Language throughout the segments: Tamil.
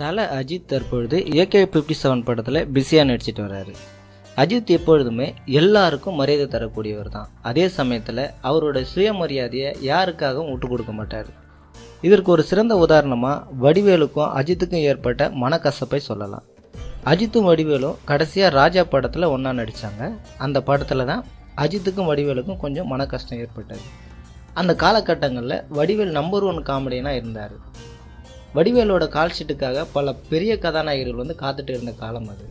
தல அஜித் தற்பொழுது ஏகே ஃபிஃப்டி செவன் படத்தில் பிஸியாக நடிச்சிட்டு வர்றாரு. அஜித் எப்பொழுதுமே எல்லாருக்கும் மரியாதை தரக்கூடியவர் தான். அதே சமயத்தில் அவரோட சுயமரியாதையை யாருக்காகவும் விட்டு கொடுக்க மாட்டார். இதற்கு ஒரு சிறந்த உதாரணமாக வடிவேலுக்கும் அஜித்துக்கும் ஏற்பட்ட மனக்கசப்பை சொல்லலாம். அஜித்தும் வடிவேலும் கடைசியாக ராஜா படத்தில் ஒன்றா நடித்தாங்க அந்த படத்தில் தான் அஜித்துக்கும் வடிவேலுக்கும் கொஞ்சம் மன கஷ்டம் ஏற்பட்டது. அந்த காலகட்டங்களில் வடிவேல் நம்பர் ஒன் காமெடியனாக இருந்தார். வடிவேலோட கால் ஷீட்டுக்காக பல பெரிய கதாநாயகர்கள் வந்து காத்துட்டு இருந்த காலம் அது.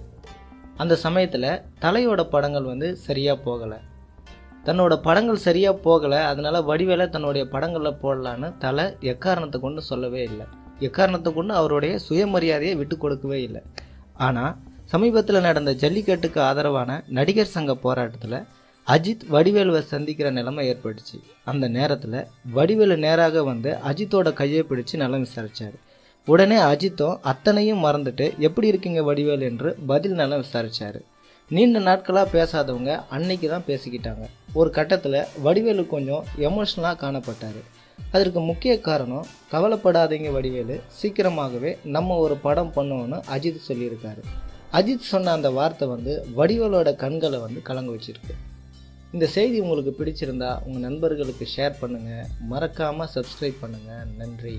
அந்த சமயத்தில் தலையோட படங்கள் வந்து சரியாக போகலை. தன்னோட படங்கள் சரியாக போகலை அதனால் வடிவேலை தன்னுடைய படங்களில் போடலான்னு தலை எக்காரணத்தை கொண்டு சொல்லவே இல்லை. எக்காரணத்தை கொண்டு அவருடைய சுயமரியாதையை விட்டு கொடுக்கவே இல்லை. ஆனால் சமீபத்தில் நடந்த ஜல்லிக்கட்டுக்கு ஆதரவான நடிகர் சங்க போராட்டத்தில் அஜித் வடிவேலுவை சந்திக்கிற நிலைமை ஏற்பட்டுச்சு. அந்த நேரத்தில் வடிவேலு நேராக வந்து அஜித்தோட கையை பிடிச்சு நலம் விசாரிச்சார். உடனே அஜித்தும் அத்தனையும் மறந்துட்டு எப்படி இருக்கீங்க வடிவேல்? என்று பதில் நலம் விசாரித்தார் நீண்ட நாட்களாக பேசாதவங்க அன்னைக்கு தான் பேசிக்கிட்டாங்க. ஒரு கட்டத்தில் வடிவேலு கொஞ்சம் எமோஷ்னலாக காணப்பட்டார். அதற்கு முக்கிய காரணம் கவலைப்படாதீங்க வடிவேலு சீக்கிரமாகவே நம்ம ஒரு படம் பண்ணுவோன்னு அஜித் சொல்லியிருக்காரு. அஜித் சொன்ன அந்த வார்த்தை வந்து வடிவேலோட கண்களை வந்து கலங்க வச்சிருக்கு. இந்த செய்தி உங்களுக்கு பிடிச்சிருந்தா உங்கள் நண்பர்களுக்கு ஷேர் பண்ணுங்கள் மறக்காமல் சப்ஸ்கிரைப் பண்ணுங்கள் நன்றி.